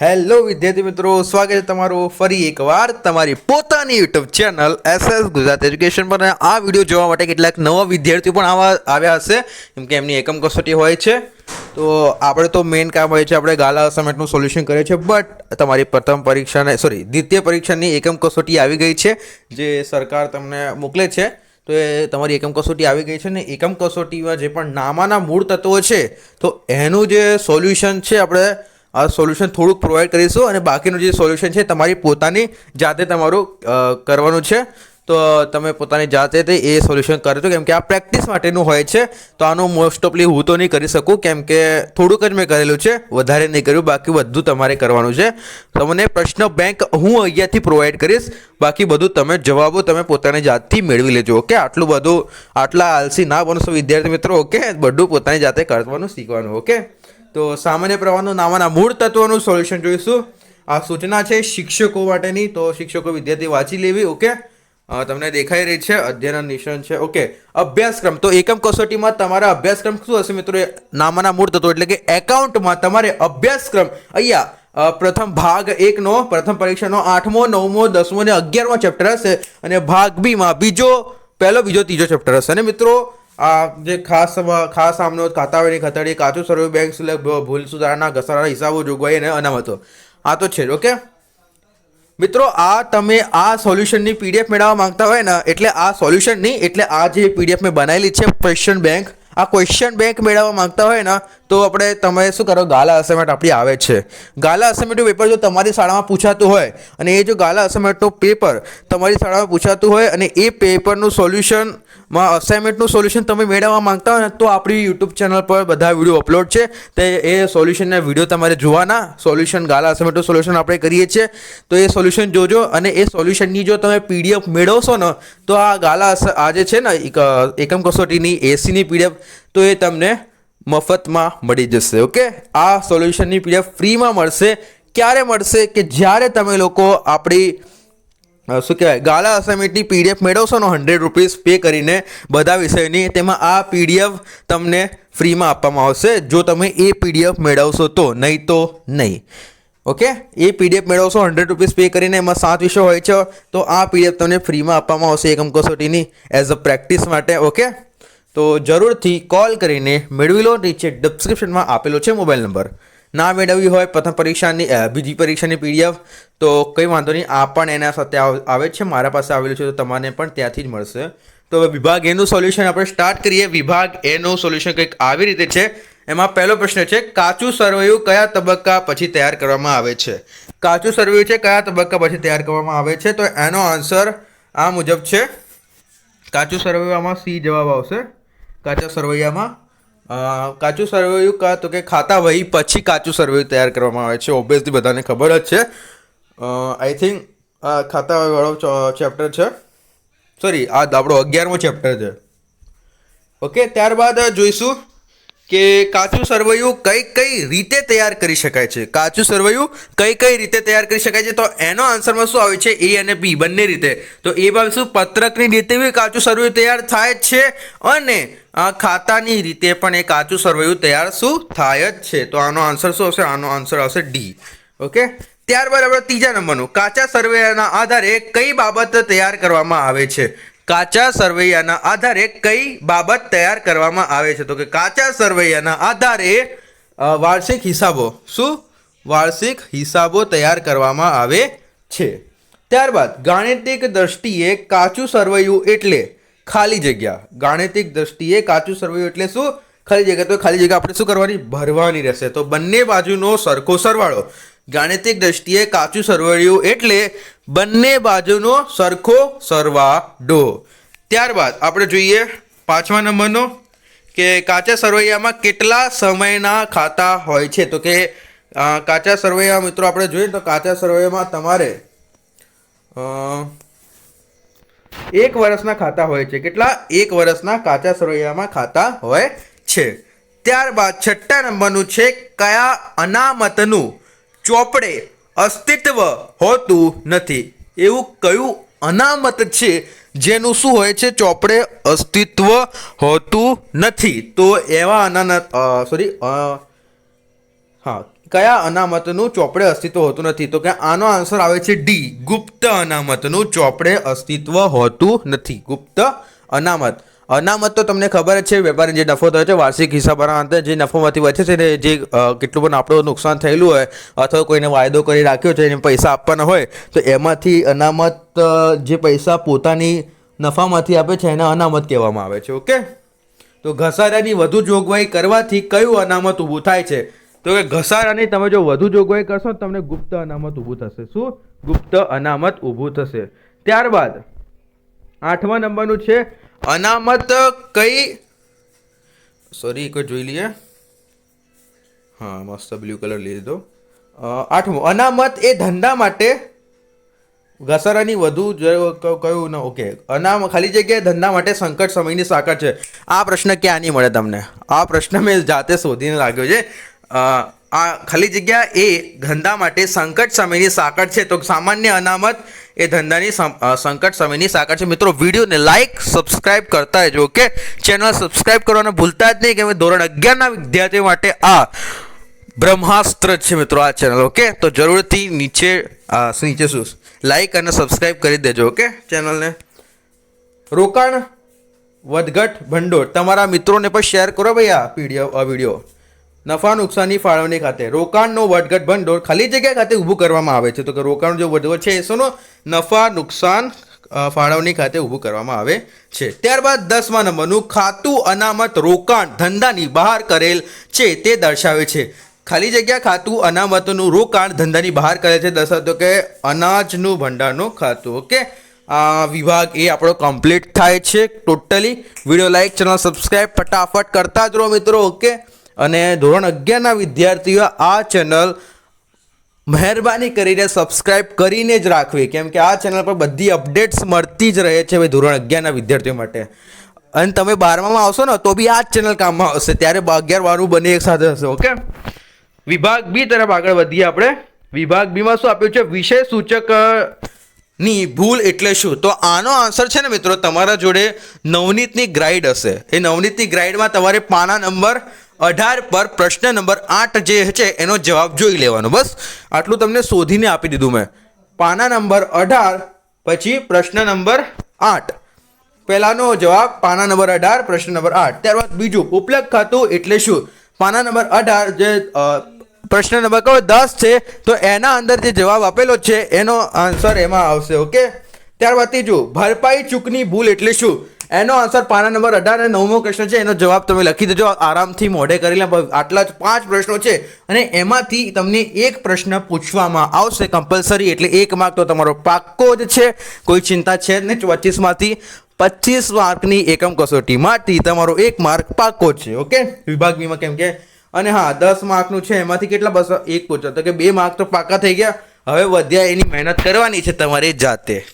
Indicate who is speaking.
Speaker 1: Hello વિદ્યાર્થી મિત્રો. સ્વાગત છે તમારું ફરી એકવાર તમારી પોતાની YouTube channel SS Gujarat education પર. આ વીડિયો જોવા માટે કેટલાક નવા વિદ્યાર્થીઓ પણ આવા આવ્યા હશે. કેમ કે એમની એકમ કસોટી હોય છે. તો આપણે તો મેઇન કામ હોય છે, આપણે ગાલા અસાઇનમેન્ટનું સોલ્યુશન કરીએ છીએ. બટ તમારી પ્રથમ પરીક્ષાને સોરી દ્વિતીય પરીક્ષાની એકમ કસોટી આવી ગઈ છે, જે સરકાર તમને મોકલે છે. તો એ તમારી એકમ કસોટી આવી ગઈ છે ને એકમ કસોટીમાં જે પણ નામાના મૂળ તત્વો છે, તો એનું જે સોલ્યુશન છે, આપણે આ સોલ્યુશન થોડુંક પ્રોવાઈડ કરીશું અને બાકીનું જે સોલ્યુશન છે, તમારી પોતાની જાતે તમારું કરવાનું છે. તો તમે પોતાની જાતે તે એ સોલ્યુશન કરજો કેમ કે આ પ્રેક્ટિસ માટેનું હોય છે. તો આનું મોસ્ટ ઓફલી હું તો નહીં કરી શકું. કેમ કે થોડુંક જ મેં કરેલું છે. વધારે નહીં કર્યું. બાકી બધું તમારે કરવાનું છે. તમને પ્રશ્ન બેંક હું અહીંયાથી પ્રોવાઈડ કરીશ. બાકી બધું તમે જવાબો તમે પોતાની જાતથી મેળવી લેજો, ઓકે? આટલું બધું, આટલા આલસી ના બનશો વિદ્યાર્થી મિત્રો, ઓકે? બધું પોતાની જાતે કરવાનું, શીખવાનું, ઓકે? તો સામાન્ય પ્રવાહનું નામાના મૂળ તત્વોનું સોલ્યુશન જોઈશું. આ સૂચના છે શિક્ષકો માટેની. તો શિક્ષકો વિદ્યાર્થી વાંચી લેવી ઓકે તમને દેખાઈ રહી છે અધ્યયન નિશાન છે ઓકે અભ્યાસક્રમ, તો એકમ કસોટીમાં તમારા અભ્યાસક્રમ શું હશે મિત્રો? નામાના મૂળ તત્વો એટલે કે એકાઉન્ટમાં તમારે અભ્યાસક્રમ, અહીંયા પ્રથમ ભાગ એકનો, પ્રથમ પરીક્ષાનો આઠમો, નવમો, દસમો ને અગિયારમો ચેપ્ટર હશે. અને ભાગ બીમાં બીજો, પહેલો, બીજો, ત્રીજો ચેપ્ટર હશે. અને મિત્રો આ જે ખાસ ખાસ આમનો ખાતાવેરી ખતરી, કાચું સર્વે બેંક સિલેક્ટ ભૂલ સુધારાના ઘસારાના હિસાબો જોગવાઈ અને અનામતો. આ તો છે ઓકે? મિત્રો, આ તમે આ સોલ્યુશનની પીડીએફ મેળવવા માંગતા હોય ને, એટલે આ સોલ્યુશન નહીં, એટલે આ જે પીડીએફ મેં બનાવેલી છે ક્વેશ્ચન બેંક આ ક્વેશ્ચન બેંક મેળવવા માંગતા હોય ને, તો આપણે તમે શું કરો, ગાલા અસાઇનમેન્ટ આપણી આવે છે. ગાલા અસાઇનમેન્ટનું પેપર જો તમારી શાળામાં પૂછાતું હોય, અને એ જો ગાલા અસાઇનમેન્ટનું પેપર તમારી શાળામાં પૂછાતું હોય, અને એ પેપરનું સોલ્યુશનમાં અસાઇનમેન્ટનું સોલ્યુશન તમે મેળવવા માંગતા હોય ને તો આપણી યુટ્યુબ ચેનલ પર બધા વીડિયો અપલોડ છે. તે એ સોલ્યુશનના વીડિયો તમારે જોવાના. સોલ્યુશન ગાલા અસાઇનમેન્ટનું સોલ્યુશન આપણે કરીએ છીએ. તો એ સોલ્યુશન જોજો અને એ સોલ્યુશનની જો તમે પીડીએફ મેળવશો ને તો આ ગાલા આજે છે ને એક, એકમ કસોટીની એસીની પીડીએફ તો એ તમને મફતમાં મળી જશે ઓકે? આ સોલ્યુશનની પીડીએફ ફ્રીમાં મળશે. ક્યારે મળશે કે જ્યારે તમે લોકો આપણી શું કહેવાય? ગાલા અસાઇમેન્ટની પીડીએફ મેળવશો ને હંડ્રેડ રૂપીઝ પે કરીને બધા વિષયની, તેમાં આ પીડીએફ તમને ફ્રીમાં આપવામાં આવશે. જો તમે એ પીડીએફ મેળવશો તો, નહીં તો નહીં. ઓકે એ પીડીએફ મેળવશો હંડ્રેડ રૂપીઝ પે કરીને એમાં સાત વિષયો હોય છે, તો આ પીડીએફ તમને ફ્રીમાં આપવામાં આવશે એકમ કસોટીની એઝ અ પ્રેક્ટિસ માટે. ઓકે તો જરૂરથી કોલ કરીને મેળવી લો, નીચે ડિસ્ક્રિપ્શનમાં આપેલો છે મોબાઈલ નંબર ના મેળવવી હોય, પ્રથમ પરીક્ષાની બીજી પરીક્ષાની પીડીએફ તો કંઈ વાંધો નહીં. આ પણ એના સાથે આવ- છે. મારા પાસે આવેલું છે, તો તમને પણ ત્યાંથી જ મળશે. તો હવે વિભાગ એનું સોલ્યુશન આપણે સ્ટાર્ટ કરીએ. વિભાગ એનું સોલ્યુશન કંઈક આવી રીતે છે. એમાં પહેલો પ્રશ્ન છે, કાચું સરવૈયું કયા તબક્કા પછી તૈયાર કરવામાં આવે છે? કાચું સરવૈયું છે, કયા તબક્કા પછી તૈયાર કરવામાં આવે છે? તો એનો આન્સર આ મુજબ છે. કાચું સરવૈયામાં સી જવાબ આવશે. કાચા સરવૈયામાં કાચું સરવૈયું કા તો કે ખાતા વહી પછી કાચું સરવૈયું તૈયાર કરવામાં આવે છે ઓબ્વિયસલી બધાને ખબર જ છે. આઈ થિંક આ ખાતા વાળો ચેપ્ટર છે. સોરી આ આપણો અગિયારમો ચેપ્ટર છે. ઓકે ત્યારબાદ જોઈશું. કે કાચું સરવૈયું કઈ કઈ રીતે તૈયાર કરી શકાય છે? કાચું સરવૈયું કઈ કઈ રીતે તૈયાર કરી શકાય છે? તો એનો આન્સરમાં શું આવે છે? એ અને બી, બંને રીતે. તો એ બાબત શું? પત્રકની રીતે બી કાચું સરવૈયું તૈયાર થાય જ છે અને આ ખાતાની રીતે પણ એ કાચું સરવૈયું તૈયાર શું? થાય જ છે. તો આનો આન્સર શું આવશે? આનો આન્સર આવશે ડી. ઓકે? ત્યારબાદ આપણે ત્રીજા નંબરનું. કાચા સરવૈયાના આધારે કઈ બાબત તૈયાર કરવામાં આવે છે? કાચા સરવૈયાના આધારે કઈ બાબત તૈયાર કરવામાં આવે છે? તો કે કાચા સરવૈયાના આધારે વાર્ષિક હિસાબો. શું? વાર્ષિક હિસાબો તૈયાર કરવામાં આવે છે. ત્યારબાદ ગાણિતિક દ્રષ્ટિએ કાચું સરવૈયું એટલે ખાલી જગ્યા. ગાણિતિક દ્રષ્ટિએ કાચું સરવૈયું એટલે શું? ખાલી જગ્યા. તો ખાલી જગ્યા આપણે શું કરવાની? ભરવાની રહેશે. તો બંને બાજુનો સરખો સરવાળો. ગાણિતિક દ્રષ્ટિએ કાચું સરવૈયું એટલે બંને બાજુનો સરખો સરવાડો ત્યારબાદ આપણે જોઈએ પાંચમા નંબરનો કે કાચા સરવૈયામાં કેટલા સમયના ખાતા હોય છે. તો કે કાચા સરવૈયા મિત્રો આપણે જોઈએ તો કાચા સરવૈયામાં તમારે એક વર્ષના ખાતા હોય છે. કેટલા? એક વર્ષના કાચા સરવૈયામાં ખાતા હોય છે. ત્યારબાદ છઠ્ઠા નંબરનું છે, કયા અનામતનું ચોપડે અસ્તિત્વ હોતું નથી. એવું કયું અનામત છે જેનું શું હોય છે? ચોપડે અસ્તિત્વ હોતું નથી. તો એવા અનામત સોરી હા, કયા અનામતનું ચોપડે અસ્તિત્વ હોતું નથી? તો કે આનો આન્સર આવે છે ડી ગુપ્ત અનામતનું ચોપડે અસ્તિત્વ હોતું નથી. ગુપ્ત અનામત. અનામત તો તમને ખબર જ છે વેપારી જે નફો થયો છે, વાર્ષિક હિસાબના અંતે જે નફોમાંથી વધે છે ને જે કેટલું પણ આપણું નુકસાન થયેલું હોય અથવા કોઈને વાયદો કરી રાખ્યો છે, એને પૈસા આપવાના હોય, તો એમાંથી અનામત જે પૈસા પોતાની નફામાંથી આપે છે, એને અનામત કહેવામાં આવે છે, ઓકે? તો ઘસારાની વધુ જોગવાઈ કરવાથી કયું અનામત ઊભું થાય છે? તો કે ઘસારાની તમે જો વધુ જોગવાઈ કરશો તમને ગુપ્ત અનામત ઊભું થશે. શું? ગુપ્ત અનામત ઊભું થશે. ત્યારબાદ આઠમા નંબરનું છે અનામત કઈ? સોરી એક જોઈ લઈએ. હા, મસ્ત બ્લુ કલર લઈ લીધો આઠમું, અનામત એ ધંધા માટે ઘસારાની વધુ કયું ના, ઓકે. અનામ ખાલી જગ્યાએ ધંધા માટે સંકટ સમયની સાકર છે. આ પ્રશ્ન ક્યાં નહીં મળે તમને? આ પ્રશ્ન મેં જાતે શોધીને લાગ્યો છે. આ ખાલી જગ્યા એ ધંધા માટે સંકટ સમયની સાકર છે. તો સામાન્ય અનામત એ ધંધાની સંકટ સમયની સાકર છે. મિત્રો, વિડીયોને લાઈક સબસ્ક્રાઇબ કરતા જ ઓકે? ચેનલ સબસ્ક્રાઇબ કરવાનું ભૂલતા જ નહીં કે ધોરણ અગિયારના વિદ્યાર્થીઓ માટે આ બ્રહ્માસ્ત્ર છે મિત્રો, આ ચેનલ ઓકે? તો જરૂરથી નીચે નીચે શું? લાઈક અને સબસ્ક્રાઈબ કરી દેજો, ઓકે? ચેનલને રોકાણ, વધઘટ, ભંડોળ તમારા મિત્રોને પણ શેર કરો ભાઈ આ પીડીએફ આ વીડિયો. નફા નુકસાનની ફાળવણી ખાતે. રોકાણનો વધઘટ ભંડોળ ખાલી જગ્યા ખાતે ઊભું કરવામાં આવે છે. તો કે રોકાણ જો વધુ છે એ શેનો નફા નુકસાન ફાળવણી ખાતે ઊભું કરવામાં આવે છે. ત્યારબાદ દસમા નંબરનું ખાતું અનામત રોકાણ ધંધાની બહાર કરેલ છે તે દર્શાવે છે. ખાલી જગ્યા ખાતું અનામતનું રોકાણ ધંધાની બહાર કરે છે. દર્શાવતો કે અનાજનું ભંડારનું ખાતું. ઓકે? આ વિભાગ એ આપણો કમ્પ્લીટ થાય છે totally. Video like channel subscribe ફટાફટ કરતા જ રહો મિત્રો. ઓકે? અને ધોરણ અગિયારના વિદ્યાર્થીઓ આ ચેનલ મહેરબાની કરીને સબસ્ક્રાઇબ કરીને જ રાખવી. કેમ કે આ ચેનલ પર બધી અપડેટ્સ મળતી જ રહે છે ભાઈ ધોરણ અગિયારના વિદ્યાર્થીઓ માટે. અને તમે બારમામાં આવશો ને, તો બી આ જ ચેનલ કામમાં આવશે. ત્યારે અગિયાર બારમું બંને એક સાથે હશે ઓકે વિભાગ બી તરફ આગળ વધીએ આપણે. વિભાગ બીમાં શું આપ્યું છે? વિષય સૂચકની ભૂલ એટલે શું? તો આનો આન્સર છે ને મિત્રો, તમારા જોડે નવનીતની ગ્રાઇડ હશે. એ નવનીતની ગ્રાઇડમાં તમારે પાના નંબર અઢાર પર પ્રશ્ન નંબર આઠ જે છે એનો જવાબ જોઈ લેવાનો. બસ, આટલું તમને શોધીને આપી દીધું મેં. પાના નંબર અઢાર, પછી પ્રશ્ન નંબર આઠ. પહેલાનો જવાબ પાના નંબર અઢાર, પ્રશ્ન નંબર આઠ. ત્યારબાદ બીજું, ઉપલબ્ધ ખાતું એટલે શું? પાના નંબર અઢાર જે પ્રશ્ન નંબર કયો દસ છે, તો એના અંદર જે જવાબ આપેલો છે, એનો આન્સર એમાં આવશે ઓકે ત્યારબાદ ત્રીજું, ભરપાઈ ચૂકની ભૂલ એટલે શું? એનો આન્સર પાના નંબર અઢાર અને નવમો પ્રશ્ન છે. એનો જવાબ તમે લખી દેજો. આરામથી મોઢે કરી લે. આટલા જ પાંચ પ્રશ્નો છે. અને એમાંથી તમને એક પ્રશ્ન પૂછવામાં આવશે કમ્પલસરી એટલે એક માર્ક તો તમારો પાક્કો જ છે. કોઈ ચિંતા છે જ નહીં. પચીસમાંથી પચીસ માર્કની એકમ કસોટીમાંથી તમારો એક માર્ક પાક્કો છે. ઓકે? વિભાગ બીમાં કેમ કે? અને હા, દસ માર્કનું છે. એમાંથી કેટલા બસો? એક પૂછો. તો કે બે માર્ક તો પાકા થઈ ગયા. હવે વધ્યા એની મહેનત કરવાની છે તમારે જાતે.